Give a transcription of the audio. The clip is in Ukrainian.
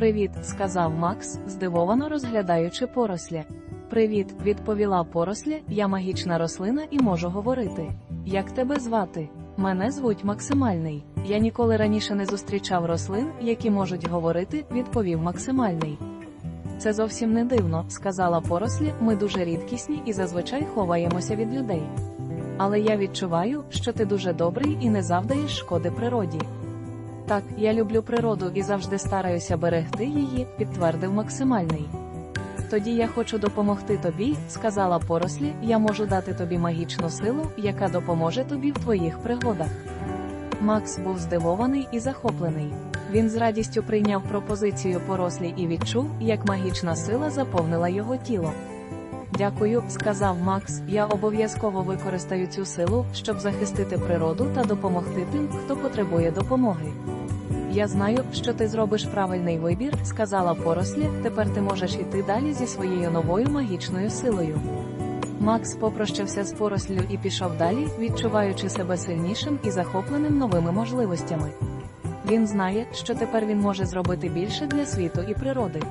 Привіт, сказав Макс, здивовано розглядаючи поросля. Привіт, відповіла поросля, я магічна рослина і можу говорити. Як тебе звати? Мене звуть Максимальний. Я ніколи раніше не зустрічав рослин, які можуть говорити, відповів Максимальний. Це зовсім не дивно, сказала порослі, ми дуже рідкісні і зазвичай ховаємося від людей. Але я відчуваю, що ти дуже добрий і не завдаєш шкоди природі. Так, я люблю природу і завжди стараюся берегти її, підтвердив максимальний. Тоді я хочу допомогти тобі, сказала порослі, я можу дати тобі магічну силу, яка допоможе тобі в твоїх пригодах. Макс був здивований і захоплений. Він з радістю прийняв пропозицію порослі і відчув, як магічна сила заповнила його тіло. Дякую, сказав Макс. Я обов'язково використаю цю силу, щоб захистити природу та допомогти тим, хто потребує допомоги. Я знаю, що ти зробиш правильний вибір, сказала порослі. Тепер ти можеш іти далі зі своєю новою магічною силою. Макс попрощався з порослю і пішов далі, відчуваючи себе сильнішим і захопленим новими можливостями. Він знає, що тепер він може зробити більше для світу і природи.